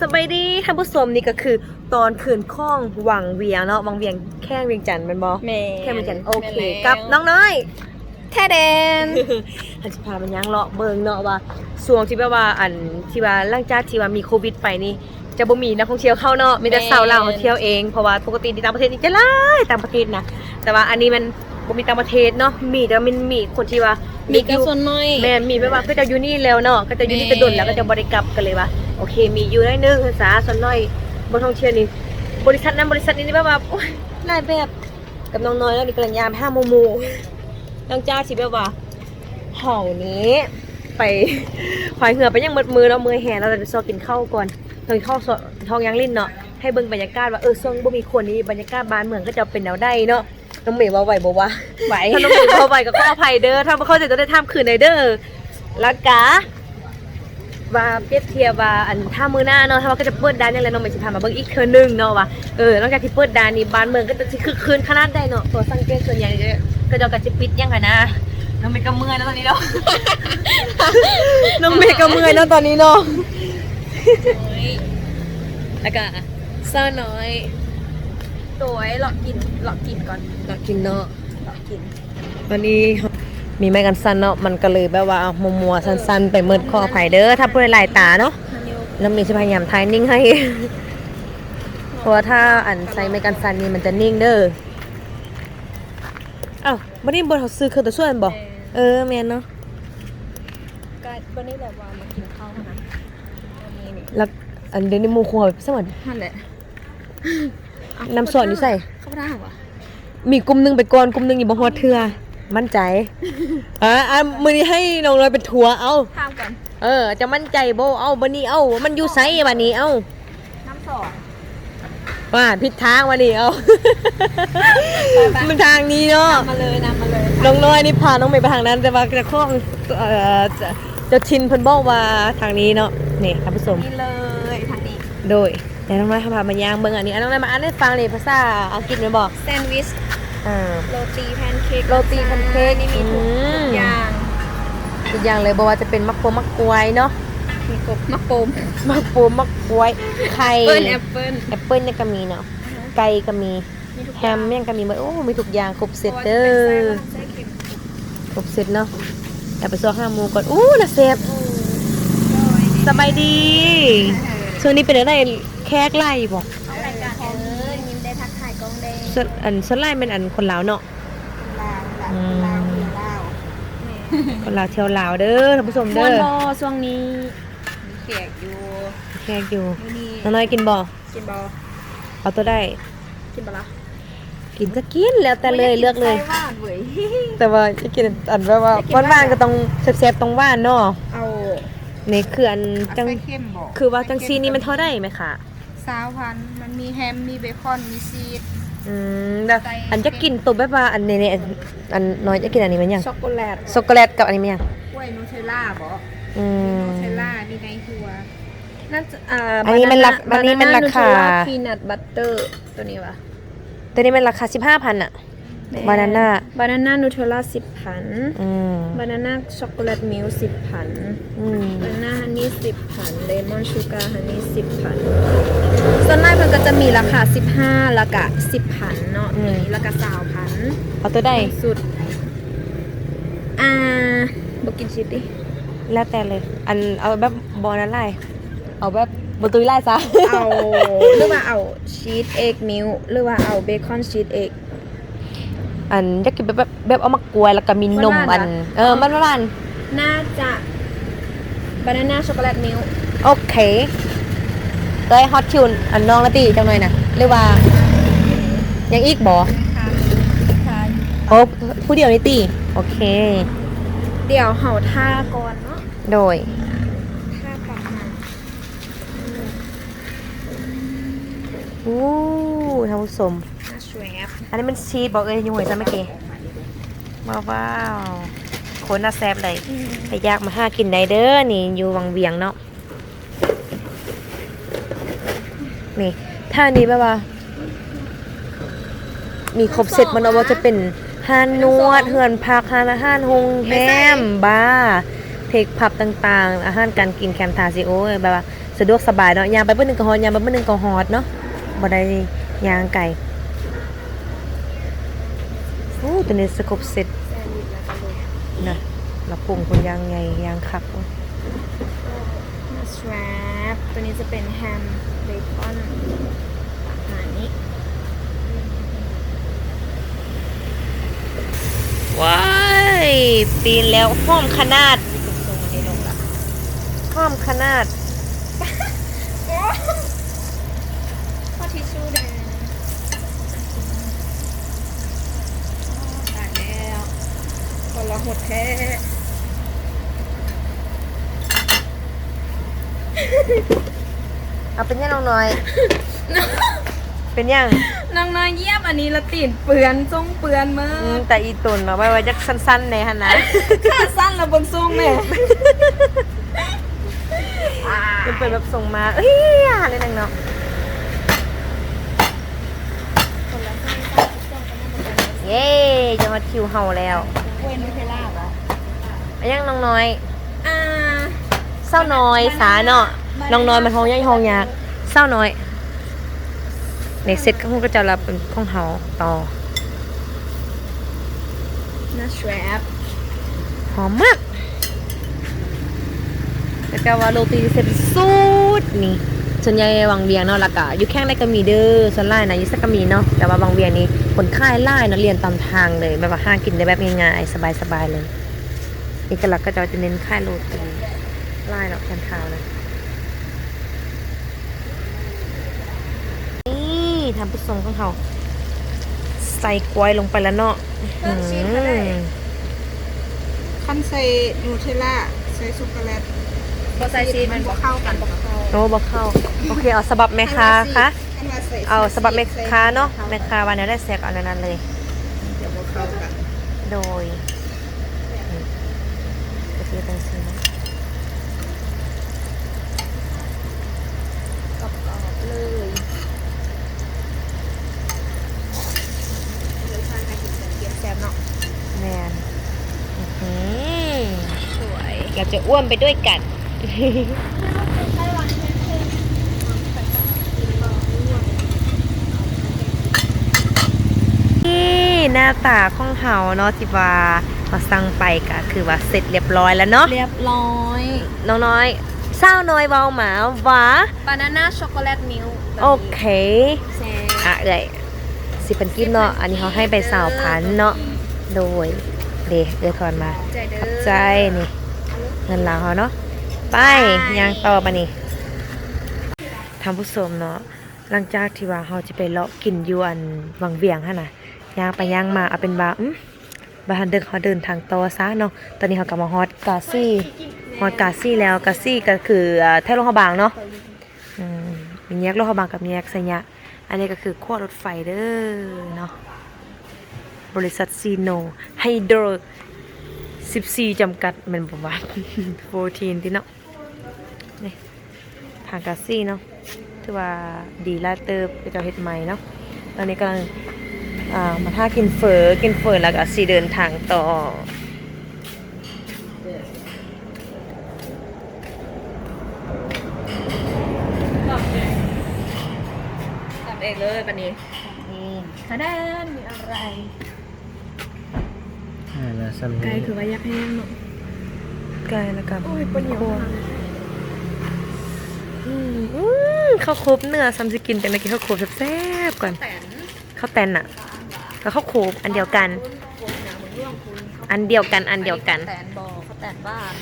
สบายดีท่านผู้ชมนี่ก็คือ ตอนคืนข้องวังเวียงเนาะวังเวียงแค่เวียงจันทร์แมันบอแม่แค่เวียงจันทร์โอเคแม่นแล้วกับน้องน้อยแท้แดนอันสิพามันยังเลาะเบิงเนาะว่าช่วงที่แบบว่าอันที่ว่าหลังจากที่ว่ามีโควิดไปนี่จะบ่มีนักท่องเที่ยวเข้าเนาะมีแต่สาวลาวเที่ยวเองเพราะว่าปกติที่ต่างประเทศนี่จะหลายต่างประเทศนะแต่ว่าอันนี้มัน บ่มีต่างประเทศเนาะมีแต่มันมีคนที่ว่ามีมีกระส่วนน้อยแม่นมีแบบว่าก็จะอยู่นี่แล้วเนาะก็จะอยู่นี่แม่แต่ดนแล้วก็จะบริกรรมกันเลยว่าโอเค มีอยู่ได้นึงภาษาส่วนน้อยบนท่องเที่ยวนี่บริษัทนั้นบริษัทนี้นี่แบบว่าโอ้ยนายแบบกับน้องน้อยแล้วนี่กำลังยามห้าโมโมหลังจากที่แบบว่าเห่านี้ไปควายเหือไปยังมืดมือแล้วมือแห่เราจะซอกินข้าวก่อนตอนข้าวซอทองยังลิ้นเนาะให้เบิ่งบรรยากาศว่าเออช่วงบ่มีคนนี้บรรยากาศบ้านเมืองก็จะเป็นแนวได้เนาะ น้องเมย์ว่าไหวบ่วะไหวถ้าน้องหมูเข้าไปก็ขออภัยเด้อถ้าบ่เข้าใจจะได้ท่ามคืนในเด้อแล้วกะว่าเปรียบเทียบว่าอันถ้ามือหน้าเนาะถ้าว่าก็จะเปิดด้านนี่แหละน้องมันสิพามาเบิ่งอีกเทื่อนึงเนาะว่าเออหลังจากที่เปิดด้านนี้บ้านเมืองก็จะสิคึกคืนขนาดใดเนาะตัวสังเกตส่วนใหญ่จะก็จะก็จะปิดยังไงนะน้องเมย์ก็เมื่อยแล้วตอนนี้เนาะน้องเมย์ก็เมื่อยแล้วตอนนี้เนาะแล้วก็เศร้าน้อย ตัวไอ้หลอกกินหลอกกินก่อนเรากินเนาะหลอกกินวันนี้มีไม้กันสั้นเนาะมันก็เลยแบบว่ามัวมัวๆสั้นๆ ไปมืดคอไผ่เด้อถ้าพูดหลายๆตาเนาะฮันยูแล้วมีจะพยายามทายนิ่งให้เพราะว่าถ้าอันใช้ไม้กันสั้นนี่มันจะนิ่งเด้ออ้าววันนี้บนเขาซื้อเครื่องตัวช่วยมันบอกเออแมนเนาะก็วันนี้แบบว่ามากินข้าวนะอันนี้นี่แล้วอันเดี๋ยวนี้หมูครัวสวัสดีนั่นแหละ น้ำซอสนี่ใส่เข้าไม่ได้หรอมีกลุ่มหนึงไปก่อนกลุ่มหนึงอยู่บ่ฮอดเทื่อมั่นใจอ่าอะมื้อนี้ให้น้องลอยเป็นทัวร์เอา ข้ามกันเออ จะมั่นใจโบเอาบันนี้เอามันอยู่ไซบันนี้เอาน้ำสอดว่าผิดทางวันนี้เอาไปๆ มันทางนี้เนาะนำมาเลยนำมาเลย น้องน้อยนี่พาน้องเมย์ไปทางนั้น แต่ว่าจะข้องเอ่อจะเจะชินเพิ่นบอกว่าทางนี้เนาะนี่ท่านผู้ชมนี่เลยทางนี้โดย แต่น้องน้อยเขาพามาย่างเบิ่งอันนี้อันน้องน้อยมาอ่านให้ฟังเลยภาษาอังกฤษเลยบอกแซนด์วิชอ่า โรตีแพนเค้กโรตีแพนเค้กนี่มีทุกอืม ทุกอย่างอีกอย่างเลยบอกว่าจะเป็นมักโปมมักกวยเนาะมีกบมะโปมมักโปมมักกวยไข่เปิ้ลแอปเปิ้ลแอปเปิ้ลเนี่ยก็มีเนาะไก่ก็มีมีทุกแฮอย่างมเนี่ยก็มีหมดโอ้มีทุกอย่างครบเสร็จเด้พราะว่าจะอเป็นไส้ไส้เค็มครบเสร็จเนาะแอบไปซอกห้าหมูก่อนอู้น่ะเซฟโอ้สบายดี ช่วงนี้เป็นอะไร แขกไล่บอกเอารายการเออยิ้มได้ทักทายกล้องได้ส่วนอันส่วนไล่เป็นอันคนลาวเนาะลาวลาวอืมลาวลาวคนลาวเที่ยวลาวเด้อท่านผู้ชมมวเด้นอบอช่วงนี้มีเขียกอยู่แขกอยู่มื้อนี้น้องน้อยกินบ่กินบอเอาตัวได้กินบอละกินก็กินแล้วแต่เลยเลือกเลยไส้หวานเว้ยแต่ว่าจะกินอันแบบว่าจะกินหวานๆก็ต้องแซ่บๆต้องหวานเนาะเอานี่คืออันจังไส้เค็มบอกคือว่าจังซีนี่มันเท่าได้ไหมคะ สาวพันธุ์มันมีแฮม มีเบคอน มีชีส อืมแล้วใส่ อันจะกินตัวแบบว่าอันนี้เนี่ยอันน้อยจะกินอันนี้มันยังช็อกโกแลตช็อกโกแลตกับอันนี้มันยังกล้วยนูเทลล่าบอกอืม นูเทลล่า มีในทัว น่าจะอ่าอันนี้มันราคอันนี้มันราคา พีนัทบัตเตอร์ตัวนี้วะตัวนี้มันราคาสิบห้าพันอะ บานาน่า บานาน่านูเทลล่าสิบพันอืม บานาน่าช็อกโกแลตมิลสิบพันอืม บานาน่าฮันนี่สิบพันเลมอนชูการ์ฮันนี่สิบพันส่วนมากมันก็จะมีราคาสิบห้าราคาสิบพันเนาะตัวนี้ราคาสาวพันเอาตัวได้สุด อ่าบอกกินชีสดิแล้วแต่เลย อันเอาแบบบอนั้นไล่เอาแบบบตุยไล่ซะ เอาหรือว่าเอาชีสเอ็กมิลหรือว่าเอาเบคอนชีสเอ็ก อันจะกินแบบแบบแบบเอามากวยแล้วก็มีนมหวานๆอันเหรอเออมันหวานน่าจะบานาน่าช็อกโกแลตมิลๆโอเคได้ฮอตชิวอันน้องละตีจังหน่อยนะเรียกว่า ยังอีกบอค่ะค่ะโอ้ผู้เดียวนี่ตีโอเค เดี๋ยวเห่าท่าก่อนเนาะโดยท่าประมาณอู้ท่านผู้ชมน่าสวยครับ อันนี้มันชีสบอกเอ้ยอยุ่งเหยจ้ะเมื่อกี้ว้าวว้าวโคนน่าแซ่บเลยแต่อยากมาหากินได้เด้อนี่อยู่วังเวียงเนาะนี่ถ้านี้แบบว่า มีครบเสร็จมันเอาว่าจะเป็นห้านนวดเฮือนพักห้านอาหารโฮงแฮมบาร์เพกผับต่างๆ อาหารการกินแคมทาซิโอแบบว่าสะดวกสบายเนาะยางไปเบิ่นึงก็ฮอดยางไปเบิ่นึงก็ฮอดเนาะบ่ได้ยางไกลโอ้ ตัวนี้สกบเสร็จแซนด์วิชแล้วก็โรลนะแล้วปรุงคนยางไงยางคักมาสแรปตัวนี้จะเป็นแฮมเบคอนอาหารนี้ ว้าย ปีนแล้วห้อมขนาดตรงนี้ลงละห้อมขนาด ข้อทิชชู่แดงตายแล้วคนละหด แท้เอาเป็นยังน้องน้อย เป็นยังน้องน้อยเยี่ยมอันนี้ละติดเปือนทรงเปือนมาอืมกแต่อีตุนมาไว้ไว้จักสั้นๆในฮะนะขาสั้นละบนทรงแม่มันเป็นแบบส่งมาเอ้ยอะไรนังเนาะคนละสั้นสั้นทรงกันนะบนทรงเย้จะมาคิวเฮาแล้วเว้นไม่ใช่ลา บอะเอายังน้องน้อย อ่าเศร้าน้อยสาเนาะน้องน้อยมันห้องย่อยห้องยากเศร้าน้อยในเซตก็คงก็จะรับเป็นของเฮาต่อน่าแทรปหอมมากแล้วก็ว่าโรตีเสร็จสุดนี่ส่วนใหญ่วังเวียงเนาะแล้วก็อยู่แข้งได้ก็มีเด้อส่วนไล่นะอยูสักก็มีเนาะแต่ว่าบางเวียงนี่ผลค่ายไล่เนาะเรียนตามทางเลยแบบว่าห้างกินได้แบบง่ายๆสบายๆเลย เอกลักษณ์ก็จะจะเน้นค่ายโรตีไล่เนาะแทนข้าวเลยนี่ทำผู้ทรงของเขาใส่กล้วยลงไปแล้วเนาะอืมคันใส่นูเทลล่าใส่ช็อกโกแลตพอใส่ซีมันบ่เข้ากันบ่เข้าโอ้บ่เข้า โอเค เอาสบับแม่ค้าคะคันว่าใส่เอาสบับแม่ค้าเนาะแม่ค้าวันนี้ได้แซกเอาในนั้นเลยเดี๋ย วบ่เข้ากันโดยก็คือตังซีนะกรอบๆเลยเลยทานกันกินกันเกี๊ยวแซ่บเนาะแมนอื้อหือสวยเราจะอ้วนไปด้วยกันนี่หน้าตาของเฮาเนาะที่ว่า เราสั่งไปก็คือว่าเสร็จเรียบร้อยแล้วเนาะเรียบร้อยน้องน้อยเศร้าน้อยเบาหมาหวาบานาน่าช็อกโกแลตมิลค์โอเคแซ่อะเอ่ยสิเป็นกินเนาะอันนี้เขาให้ไปสาวพันเนาะโดยเดเอือทอนมาใจเด้ขอบอใจนี่เงินลาวเขาเนาะไปยางต่อปะนี่ทำผู้ชมเนาะหลังจากที่ว่าเขาจะไปเลาะกินอยู่อันวังเวียงฮะนะย่างไปย่างมาเอาเป็นบาอืม บานเดินเขาเดินทางต่อซะเนาะ ตอนนี้เขากลับมาฮอตกาซี่ฮอตกาซี่แล้วกาซี่ก็คืออ่าแท่โลหะบางเนาะอืมมีแยกโลหะบางกับแยกสัญญาอันนี้ก็คือขั้วรถไฟเด้อเนาะ บริษัทซีโนไฮโดร14จำกัดแมันประวัติ14ที่เนาะนี่ทางกาซี่เนาะถือว่าดีลาเตอร์ไปเจ้าเฮ็ดใหม่เนาะ ตอนนี้กำลัง อ่ามาท่ากินเฟอกินเฟอแล้วก็สีเดินทางต่อทำเองเลยปันนี้นี่ทะแดนมีอะไรอ่าแล้วซ้ำไก่นี้คือว่ายักแห้งเนาะไก่แล้วก็โอ้ยปนเหนียวครัวมากอืมอืมข้าวครบเนื้อซัมสิกินแต่ไม่กินข้าวโคบแซ่บๆก่อนแต่นข้าวแตนอะ กับข้าวโคบอันเดียวกัน อันเดียวกันอันเดียวกันแตนบอเขาแตนบ้าน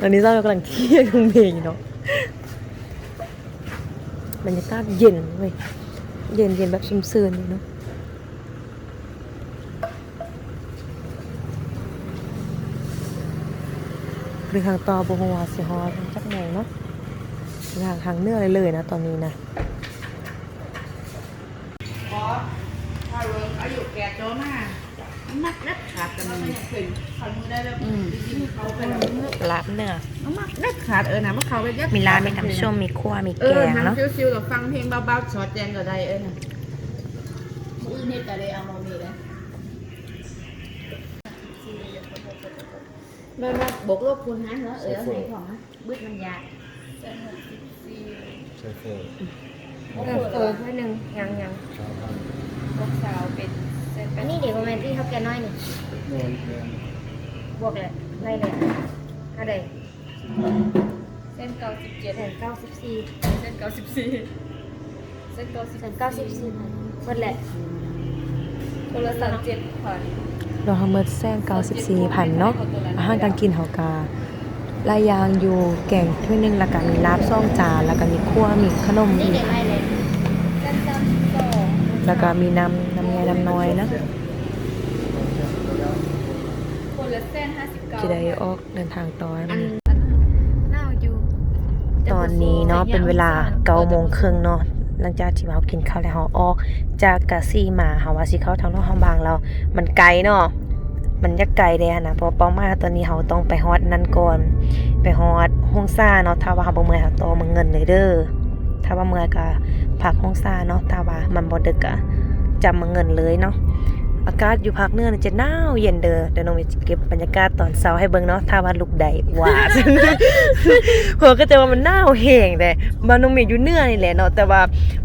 ตอนนี้เรากำลังเที่ยงตรงเมงเนาะบรรยากาศเย็นเว้ยเย็นเย็นแบบซุ่มเซินอยู่เนาะเรือทางต่อบงวาสิฮอจักโมงเนาะทางทางเนื้อเลยเลยนะตอนนี้นะ ขอถ้าเวิร์กอายุแก่โตมากมักเด็ดขาดกันเลยเป็นคันมือได้แล้วอืมเขาเป็นลาบเนื้อมักเด็ดขาดเออนะมันเขาไปยัดมีร้านมีน้ำส้มมีคั่วมีเอแกองเนาะทำซิวๆกับฟังเพลงเบาๆสอดแจงก็ได้เออนะมือนี่แต่เลยเอามามีเลยแม่มาบอกลบคุณนะเหรอเออให้ของนะบึ้ดมันยากเส้นหกสิบสี่ใช่เฟอร์เออเออแค่หนึ่งยังยังชาวพันธุ์พวกสาวเป็นเส้น อันนี้เดี๋ยวประมาณที่เขาแกน้อยนี่โนนแกนบวกเลยไล่เลยอะไรเส้นเก้าสิบเจ็ดแสนเก้าสิบสี่เส้นเก้าสิบสี่เส้นเก้าสิบแสนเก้าสิบสี่พันเบิดแหละโทรศัพท์เจ็ดพันเราทำเมื่อแซงเก้าสิบสี่พันเนาะอาหารการกินเขากาลายยางอยู่แกงถ้วยหนึงแล้วก็มีลาบซ่องจานแล้วก็มีคั่วมีขนมอีกเส้นสามสิบสองแล้วก็มีน้ำ น้ำใหญ่น้ำน้อยนะคนละเส้นห้าสิบเก้าจะได้ออกเดินทางต่ออันนะน่าอยู่ตอนนี้เนาะเป็นเวลาเก้าโมงครึ่งเนาะหลังจากที่เรากินข้าวแล้วเราออกจากกะซี่มาเฮาว่าสิเข้าทางนอกห้องบางเรา มันไกลเนาะมันยักไกลแดนะเพราะเป้าหมายตอนนี้เราต้องไปฮอดนั่นก่อน ไปฮอดห้องซ่าเนาะถ้าว่าเราบ่เมื่อยเราต่อมาเงินเลยเด้อถ้าว่าเมื่อยก็พักห้องซ่าเนาะถ้าว่ามันบ่ดึกอะ จำมาเงินเลยเนาะอากาศอยู่ภาคเหนือนี่จะหนาวเย็นเด้อเดี๋ยวน้องจะเก็บบรรยากาศตอนเช้าให้เบิ่งเนาะถ้าว่าลูกใดว่าเพอก็จะว่ามันหนาวแห้งแต่บ้านน้องเมย์อยู่เหนือนี่แหละเนาะแต่ว่า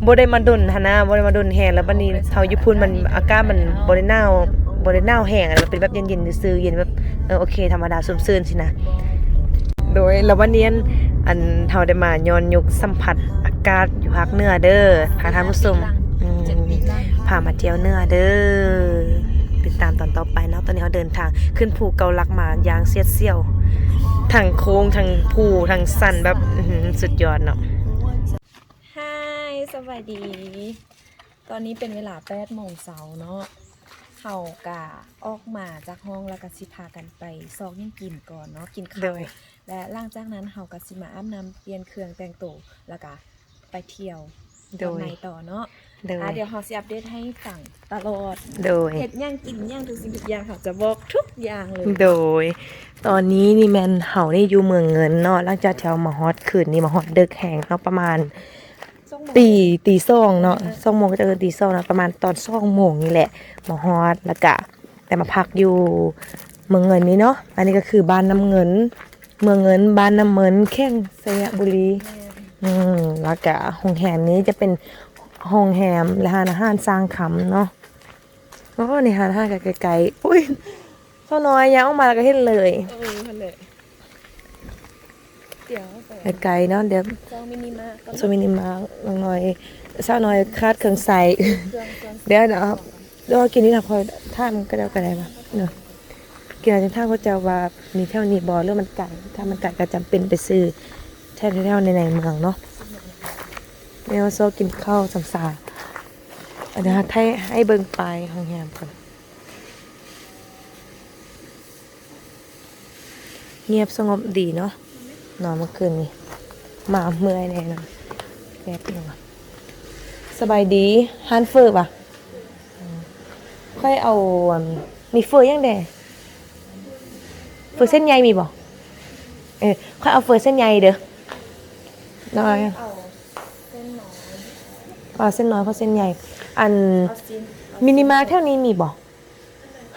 บ่ได้มาดนหนนะบ่ได้มาดนแห้งแล้วบัดนี้เฮาอยู่พุ่นมันอากาศมันบ่ได้หนาวบ่ได้หนาวแห้งอะมันเป็นแบบเย็นๆซื่อเย็นแบบเออโอเคธรรมดาซุ่มซื่นสินะโดยแล้ววันนี้อันเฮาได้มาย้อนยุคสัมผัสอากาศอยู่ภาคเหนือเด้อพาท่านผู้ชม พามาเที่ยวเหนือเด้อติดตามตอนต่อไปเนาะตอนนี้เขาเดินทางขึ้นภูเกาลักมาอย่างเสียดเสียวทั้งโค้งทั้งภูทั้งสันแบบอื้อหือสุดยอดเนาะฮายสวัสดี ตอนนี้เป็นเวลา8โมงเช้าเนาะเฮากะออกมาจากห้องแล้วก็สิพากันไปซอกยังกินก่อนเนาะกินโดข้าวยและหลังจากนั้นเฮาก็สิมาอาบน้ำเปลี่ยนเครื่องแต่งตัวแล้วก็ไปเที่ยวโดยในต่อเนาะ โดย อะเดี๋ยวเฮาสิอัปเดตให้ฟังตลอดโดยเฮ็ดหย่างกินหย่างทุกสิ่งทุกอย่างเขาจะบอกทุกอย่างเลยโดย ตอนนี้นี่แมนเฮานี่อยู่เมืองเงินเนาะหลังจากที่เรามาฮอตคืนนี้มาฮอตดึกแห่งเนาะประมาณ ส่งหมอตีตีสองเนาะสองโมงก็จะเออตีสองเนาะประมาณตอนสองโมงนี่แหละมาฮอดแล้วก็แต่มาพักอยู่เมืองเงินนี้เนาะอันนี้ก็คือบ้านน้ำเงิน เมืองเงินบ้านน้ำเงินแข้งสระบุรี อืมแล้วก็โรงแรมนี้จะเป็น โรงแรมและร้านอาหารสร้างคำเนาะโอ้นี่ร้านอาหารก็ไกลๆอุ้ยเท่าน้อยยังออกมาแล้วก็เห็นเลยเออนั่นแหละเดี๋ยวไปไกลๆเนาะเดี๋ยวเจ้ามินิมาก็สมินิมาน้องน้อยสาวน้อยคาดเครื่องใส่เครื่องเครื่องเดี๋ยวเดี๋ยวเดี๋ยวกินนี่นะพอท่านก็เดี๋ยวก็ได้ปะเนาะกินอะไรท่านก็จะว่ามีเท่านี้บอหรือมันไก่ถ้ามันไก่ก็จำเป็นไปซื้อแท่แถวๆในในเมืองเนาะ เดี๋ยวโซกินข้าวสัมสาเดี๋ยวให้ให้เบิ่งปลายห้องแฮมก่อนเงียบสงบดีเนาะนอนเมื่อคืนนี้มาเมื่อยแน่นอนแป๊บนึงสบายดีฮันเฟอร์ป่ะค่อยเอา มีเฟอร์ยังแดเฟอร์เส้นใยมีบ่เออค่อยเอาเฟอร์เส้นใยเด้อน้อยเอาเส้นหนอน เอาเส้นน้อยเพราะเส้นใหญ่ อันเอาซินมินิมาร์ทเท่านี้มีบ่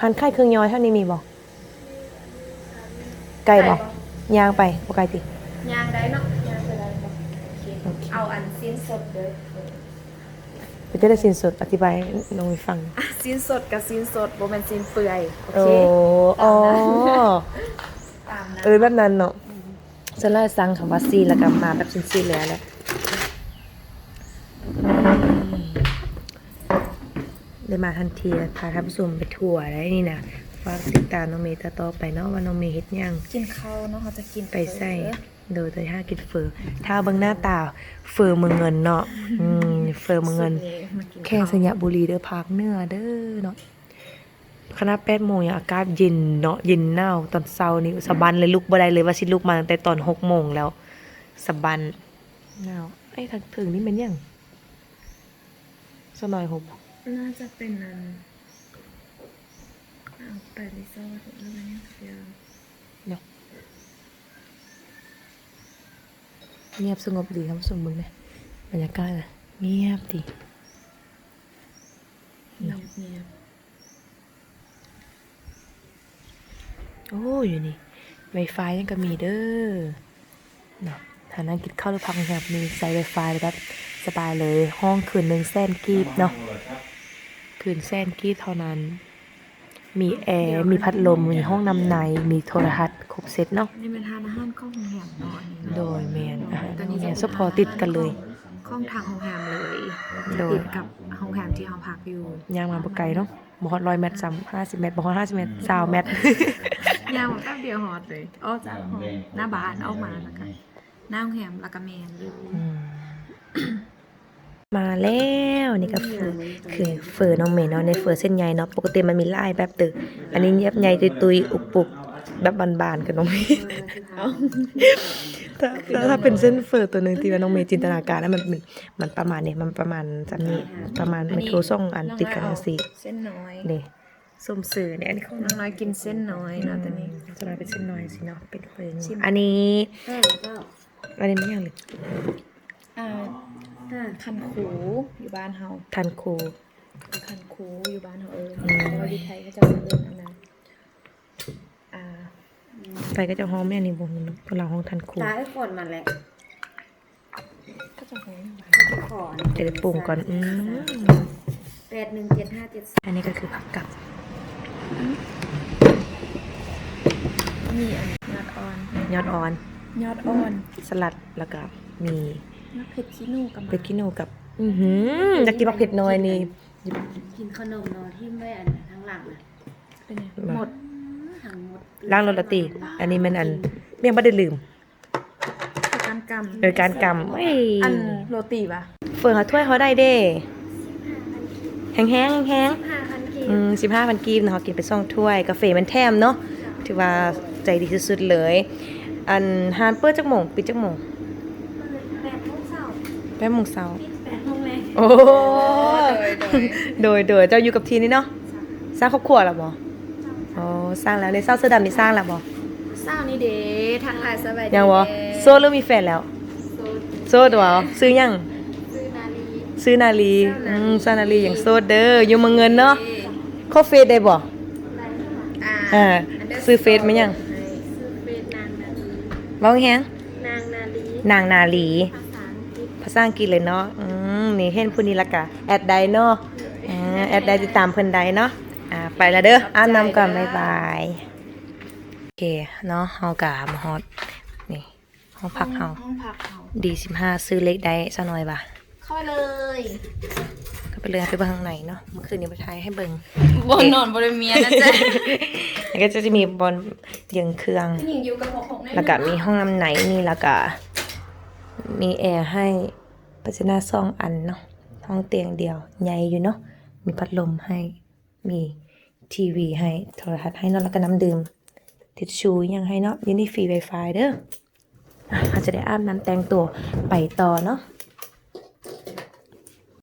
หันค่ายเครื่องย้อยเท่านี้มีบ่ไกลบ่ยางไปบ่ไกลติยางได้เนาะยางไปได้เนาะโอเคโอเคเอาอันสิ้นสดเด้อเดี๋ยวจะได้สินสดอธิบายให้น้องไปฟังอะสิ้นสดกับสิ้นสดบ่แม่นสิ้นเปื่อยโอโอ้เคอ๋อตามนั้นเออแบบนั้นเนาะฉันเลยสั่งคำว่าซีแล้วก็มาแบบซินซีแล้วแหละ เลยมาทันทีพาท่านผู้ชมไปทัวร์ได้นี่นะฝากติดตามน้องเมย์ต่อๆไปเนาะว่าน้องเมย์เฮ็ดหยังกินข้าวเนาะเขาจะกินไปใส่โดยโดยถ้ากินเฟอถ้าเบิ่งหน้าตาเฟอเมืองเงินเนาะอืมเฟอเมืองเงินแข่งสัญญาบุรีเด้อภาคเหนือเด้อเนาะคณะแปดโมงยังอากาศเย็นเนาะเย็นหนาวตอนเช้านี่สะบันเลยลุกบ่ได้เลยว่าสิลุกมาตั้งแต่ตอนหกโมงแล้วสะบันหนาวไอ้ทางถึงนี่เป็นหยังสกหน่อยหก น่าจะเป็นอันเอาไปรีสอร์ทหรืออะไรเนี่ยเดี๋ยวเนาะเงียบสงบดีครับสมบึงเนี่ยบรรยากาศอะเงียบดีเงียบเงียบโอ้อยู่นี่ไวไฟยังก็มีเด้อเนาะหานั่งกินข้าวหรือพักแบบมีไซไวไฟแล้วแบบสบายเลยห้องคืนหนึ่งแสนกีบเนาะ คืนแสนกีบเท่านั้น มีแอร์ มีพัดลม มีห้องน้ำใน มีโทรทัศน์ครบเซตเนาะนี่เป็นทานอาหารข้องโรงแรมเนาะอันนี้เนาะโดยแมนอาหารโรงแรมซุปพอติดกันเลยข้องทางโรงแรมเลยโดยติดกับโรงแรมที่เราพักอยู่ย่างมาบ่ไกลเนาะบ่ฮอดร้อยเมตรซ้ำห้าสิบเมตรบ่ฮอดห้าสิบเมตรสาวเมตรยาวแป๊บเดียวฮอดเลยออกจากห้องหน้าบ้านออกมาแล้วก็หน้าโรงแรมแล้วก็แมนเลยอื มมาแล้วนี่ก็คือคือเฟอร์น้องเมย์เนาะในเฟอร์เส้นใหญ่เนาะปกติมันมีลายแบบตึกอันนี้เย็บใหญ่ตุยๆอุกปุกแบบบานๆกับน้องเมย์ถ้าถ้าถ้าเป็นเส้นเฟอร์ตัวหนึ่งที่ว่าน้องเมย์จินตนาการแล้วมันมันมันประมาณนี้มันประมาณจำนี้ประมาณไมโครซ่องอันติดกันจังซี่เส้นน้อยนี่ส้มสื่อเนี่ยอันนี้ของน้องน้อยกินเส้นน้อยเนาะตอนนี้จะน้อยเป็นเส้นน้อยสิเนาะเป็นเฟิงชิมอันนี้เออแล้วก็อันนี้ไม่ยังเลยอ่าอ่า คันคูอยู่บ้านเฮาทันคูคันคูอยู่บ้านเฮาเอออืมแล้วที่ไทยก็จะเอิ้นอันนั้นอ่าไปก็จะห้องแม่นี่บนพวกเราห้องทันคูตายก่อนมันแหละก็จะห้องขอเดี๋ยวปรุงก่อนอืมแปดหนึ่งเจ็ดห้าเจ็ดอันนี้ก็คือผักกับมีอันยอดอ่อน ยอดอ่อน ยอดอ่อน สลัดแล้วก็มี มะเผ็ดขี้หนูกับเปกิโนกับ อือหืออยากกินผักเผ็ดน้อยนี่กินขนมนอนที่ไม่อันทั้งหลังอะเป็นไงมาหมดทั้งหมดล้างรถละตีอันนี้มันอันเมี่ยงบ่ได้ลืมคือการกำโดยการกำเอ้ยอันโรตีปะเฟิร์นเขาถ้วยเขาได้เด้แห้งๆแห้งๆห้าพันกีอืมสิบห้าพันกีบนะคะกินไปสองถ้วยกาแฟมันแถมเนาะถือว่าใจดีสุดๆเลย อันฮานเปิดจักโมงปิดจักโมง แปดโมงเช้า แปดโมงเช้าแปดโมงเลยโอ้โดยโดยเจ้าอยู่กับทีนี่เนาะสร้างครอบครัวแล้วบ่โอ้สร้างแล้วในเศร้าเสื้อดำนี่สร้างแล้วบ่เศร้านี่เด้ทักทายสบายดียังบ่เด้โซเริ่มมีแฟนแล้ว โซนโซดบ่ซื้อยังซื้อนาลีซื้อนาลีอืมซานาลีอย่างโซดเด้ออยู่เมืองเงินเนาะเข้าเฟซได้บ่ไรอ่าอ่าซื้อเฟซไหมยังซื้อเฟซนางนาลีเว้าแฮงนางนาลีนางนาลี ภาษาอังกฤษภาษาอังกฤษเลยเนาะอืมนี่เห็นผู้นี้ละกะแอดไดเนาะอ่าแอดไดติดตามเพิ่นไดเนาะอ่าไปแล้วเด้ออ่านนำก่อนบ๊ายบายโอเคเนาะเฮากะมาฮอดนี่ห้องพักเฮาห้องพักเขาดีสิบห้าซื้อเล็กได้ซะหน่อยบ่ะเข้าไปเลยก็ไปเลยไปเบิ่งข้างในเนาะเมื่อคืนนี้ไปถ่ายให้เบิ่งบนนอนบริเมียนะจ๊ะแล้วก็จะมีบอลเยิงเครื่อง ผู้หญิงอยู่กับหกหกในแล้วก็มีห้องน้ำไหนนี่แล้วก็ มีแอร์ให้ปัจจนาซองอันเนาะห้องเตียงเดียวใหญ่อยู่เนาะมีพัดลมให้มีทีวีให้โทรทัศน์ให้เนาะแล้วก็น้ำดื่มทิชชูยังให้เนาะยูนี่ฟรีไวไฟเด้ออะอาจจะได้อาบน้ำแต่งตัวไปต่อเนาะ